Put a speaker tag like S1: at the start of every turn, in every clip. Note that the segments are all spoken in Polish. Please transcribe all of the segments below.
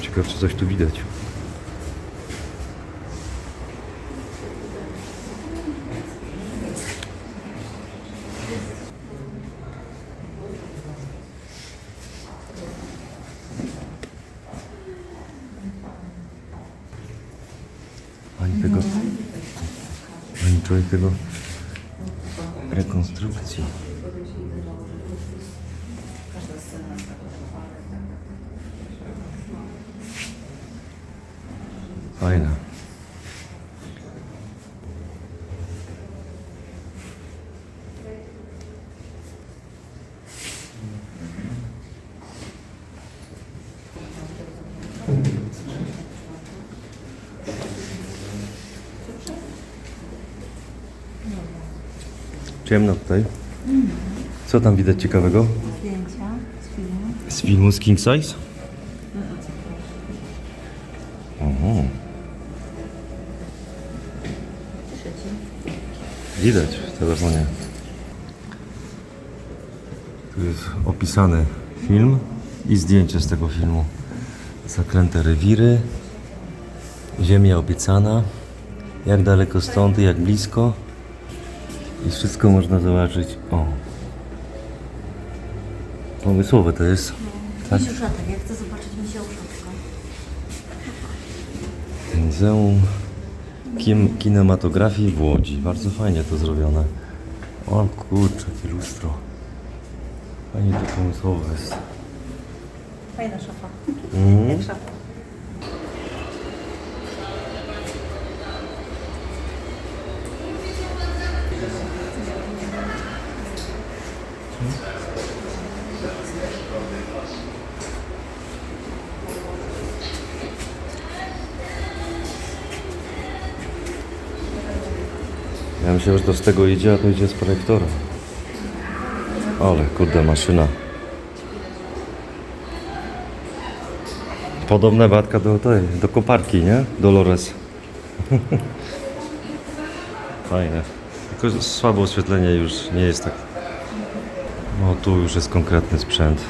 S1: Ciekaw, czy coś tu widać. Ani tego... Ani człowiek tego... Rekonstrukcji. Fajna. Ciemno tutaj. Co tam widać ciekawego?
S2: Zdjęcia z filmu.
S1: Z filmu z King Size? Widać w telefonie. Tu jest opisany film i zdjęcie z tego filmu. Zaklęte rewiry, ziemia obiecana, jak daleko stąd i jak blisko. I wszystko można zobaczyć. O. Pomysłowe to jest. Tak?
S2: Misiuszatek, ja chcę zobaczyć misiuszatka.
S1: Muzeum Kim Kinematografii w Łodzi. Bardzo fajnie to zrobione. O kurczę, jakie lustro. Fajnie to pomysłowe jest.
S2: Fajna szafa.
S1: Mhm.
S2: Jak szafa.
S1: Ja myślę, że to z tego idzie, a to idzie z projektora. Ale kurde maszyna. Podobne Batka do tej, do koparki, nie? Dolores. Fajne. Tylko słabo oświetlenie już nie jest tak. No tu już jest konkretny sprzęt.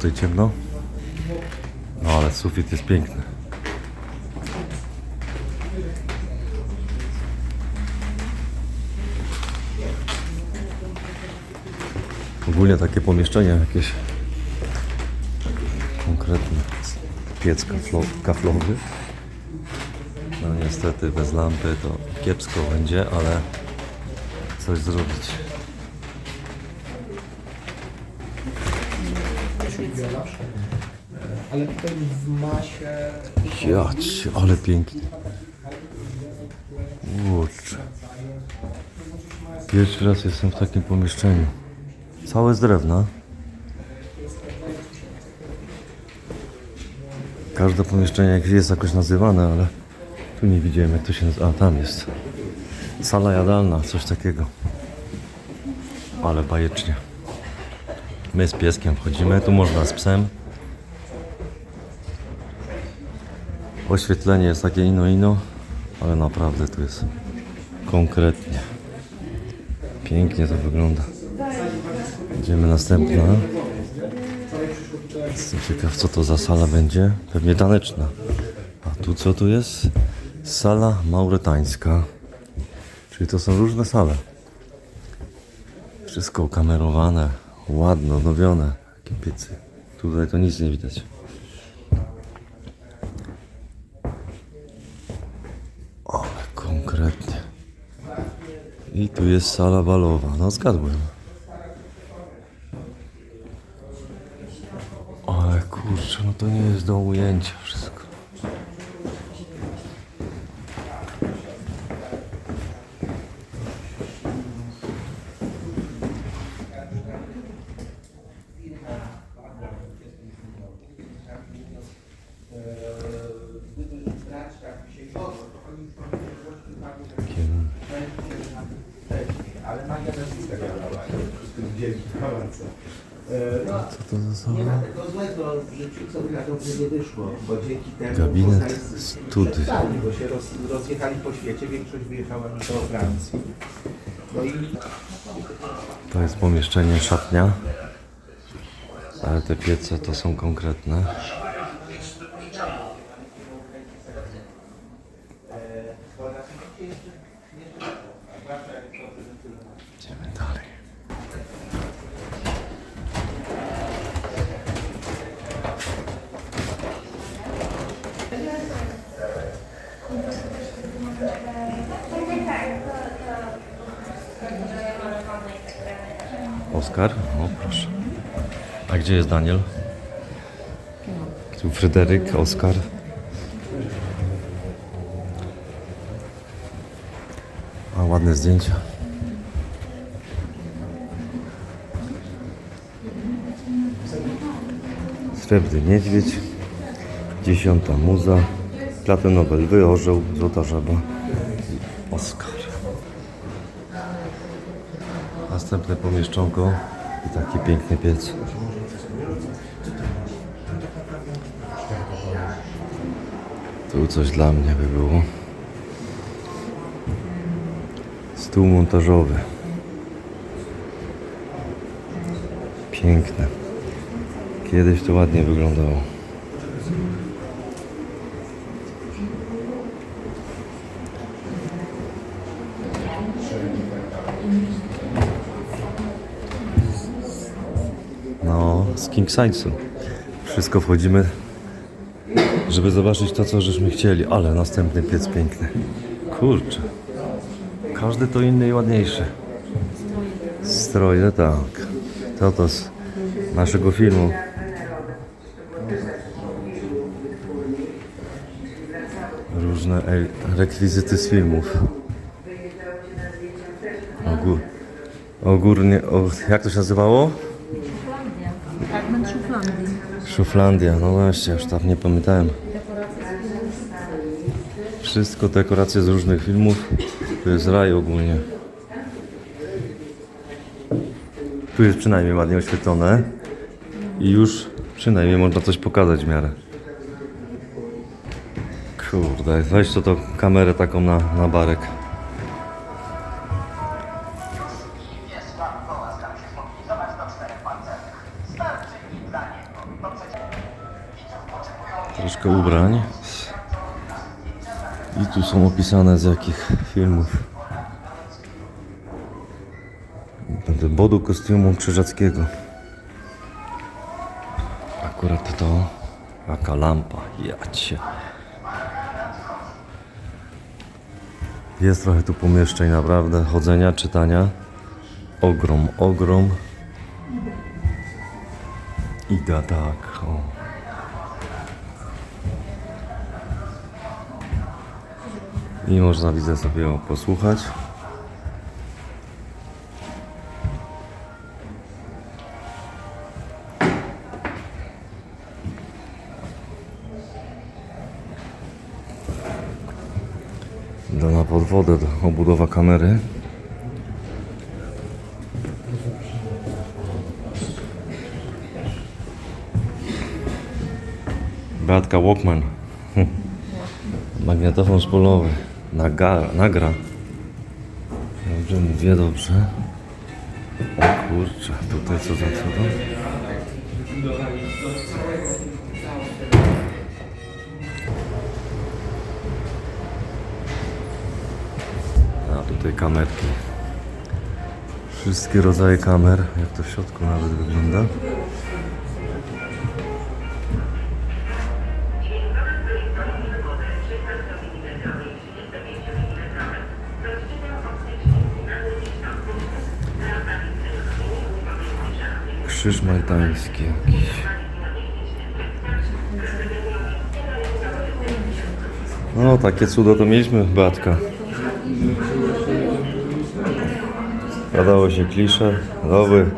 S1: Tutaj ciemno. No ale sufit jest piękny. Ogólnie takie pomieszczenie jakieś konkretne. Piec kaflo- kaflowy. No niestety bez lampy to kiepsko będzie, ale coś zrobić.
S3: Ale tutaj w masie
S1: Jać, ale pięknie. Kurczę. Pierwszy raz jestem w takim pomieszczeniu. Całe z drewna. Każde pomieszczenie jest jakoś nazywane, ale tu nie widziałem jak to się nazywa. A, tam jest. Sala jadalna, coś takiego. Ale bajecznie. My z pieskiem wchodzimy, tu można z psem. Oświetlenie jest takie ino ino, ale naprawdę tu jest konkretnie. Pięknie to wygląda. Idziemy następna. Jestem ciekaw co to za sala będzie. Pewnie taneczna. A tu co tu jest? Sala mauretańska. Czyli to są różne sale. Wszystko kamerowane, ładno, odnowione. Jakie piecy. Tutaj to nic nie widać. Ale konkretnie. I tu jest sala balowa. No zgadłem. Ale kurczę, no to nie jest do ujęcia wszystko. Takie
S3: Ale magia też jest taka tym wielkim kolance.
S1: Co to za
S3: Nie
S1: sala?
S3: ma tego złego w życiu, co by na dobrze nie wyszło, bo dzięki temu
S1: Gabinet
S3: poznali-
S1: studi.
S3: przetrwali, bo się roz, rozjechali po świecie, większość wyjechała do Francji. No i
S1: To jest pomieszczenie szatnia. Ale te piece to są konkretne. Idziemy dalej. Oskar? O proszę. A gdzie jest Daniel? Tu Fryderyk, Oskar. A ładne zdjęcia. Srebrny niedźwiedź. Dziesiąta muza. Platynowy lwy, orzeł, złota żaba. Oskar. Następne pomieszczonko i taki piękny piec. Tu coś dla mnie by było. Stół montażowy. Piękne. Kiedyś to ładnie wyglądało. No, z King Size'u. Wszystko wchodzimy, żeby zobaczyć to, co żeśmy chcieli. Ale następny piec piękny. Kurczę. Każdy to inny i ładniejszy. Stroje, tak. To to z naszego filmu. Różne rekwizyty z filmów. Ogór, ogórnie, o, jak to się nazywało?
S2: Szuflandia.
S1: No właśnie, już tak nie pamiętałem. Wszystko dekoracje z różnych filmów. Tu jest raj ogólnie. Tu jest przynajmniej ładnie oświetlone. I już przynajmniej można coś pokazać w miarę. Kurde, weź to, to kamerę taką na, na barek. Ubrań. I tu są opisane z jakich filmów. Będę bodu kostiumu krzyżackiego. Akurat to. Jaka lampa. Jacie. Jest trochę tu pomieszczeń naprawdę. Chodzenia, czytania. Ogrom, ogrom. Ida tak. O. I można widzę sobie posłuchać. Dana pod wodę, do- obudowa kamery. Beatka Walkman. Magnetofon spolowy. Naga, nagra. Dobrze mówię, dobrze. O kurczę, tutaj co za cudo? A Tutaj kamerki. Wszystkie rodzaje kamer, jak to w środku nawet wygląda. Krzyż maltański jakiś. No, takie cudo to mieliśmy, Beatka. Padało się klisze. Nowy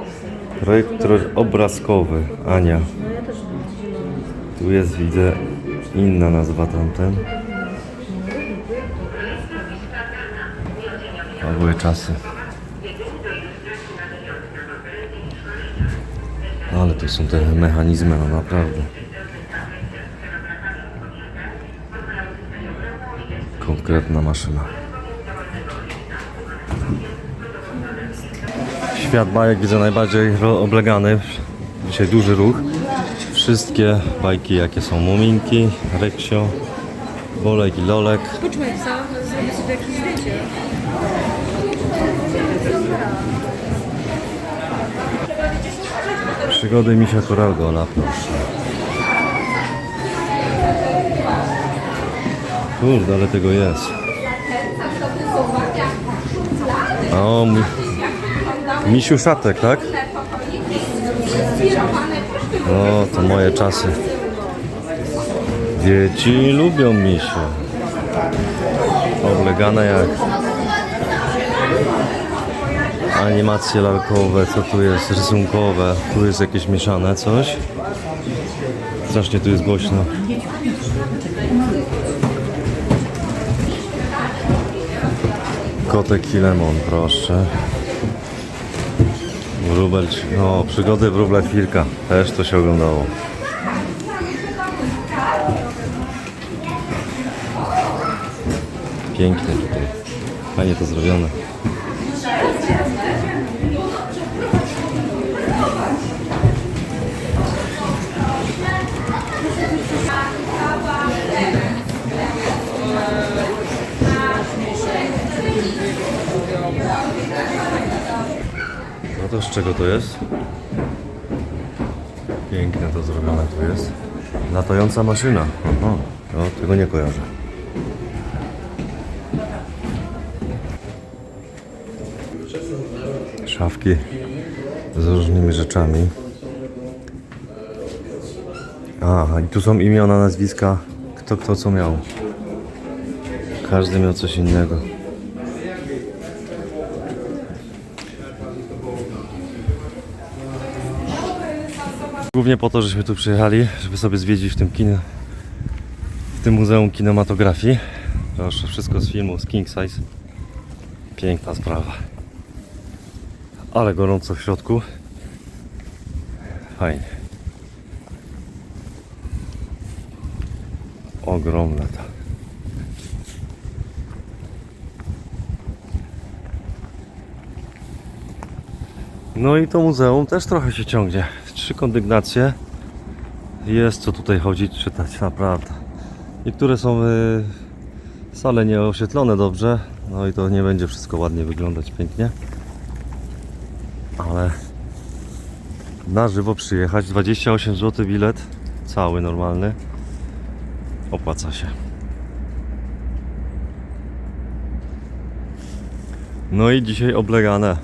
S1: projekt obrazkowy. Ania. Tu jest, widzę, inna nazwa tamten. To czasy. Ale tu są te mechanizmy, no naprawdę. Konkretna maszyna. Świat bajek widzę najbardziej oblegany. Dzisiaj duży ruch. Wszystkie bajki, jakie są Muminki, Reksio, Bolek i Lolek.
S2: Poczekaj, co? Zrobię sobie jakieś zdjęcie.
S1: Przygody Misia Koralgola, proszę. Kurde, ale tego jest. O, mi... Misiu Szatek, tak? O, to moje czasy. Dzieci lubią misiu. Oblegane jak animacje lalkowe, co tu jest, rysunkowe, tu jest jakieś mieszane coś. Strasznie tu jest głośno. Kotek i lemon, proszę. Wróbel, no, przygody wróbla ćwirka, też to się oglądało. Pięknie tutaj, fajnie to zrobione. No to z czego to jest? Piękne to zrobione tu jest. Latająca maszyna. Aha, no, tego nie kojarzę. Szafki z różnymi rzeczami. Aha, i tu są imiona, nazwiska, kto kto co miał. Każdy miał coś innego. Głównie po to, żeśmy tu przyjechali, żeby sobie zwiedzić w tym kinie, w tym Muzeum Kinematografii. Proszę, wszystko z filmu, z King Size. Piękna sprawa. Ale gorąco w środku. Fajnie. Ogromne to. No i to muzeum też trochę się ciągnie. Trzy kondygnacje. Jest co tutaj chodzić, czytać naprawdę. Niektóre są y, sale nieoświetlone dobrze. No i to nie będzie wszystko ładnie wyglądać pięknie. Ale na żywo przyjechać 28 zł bilet cały normalny opłaca się. No i dzisiaj oblegane.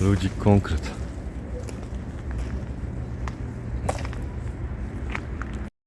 S1: Ludzi konkret.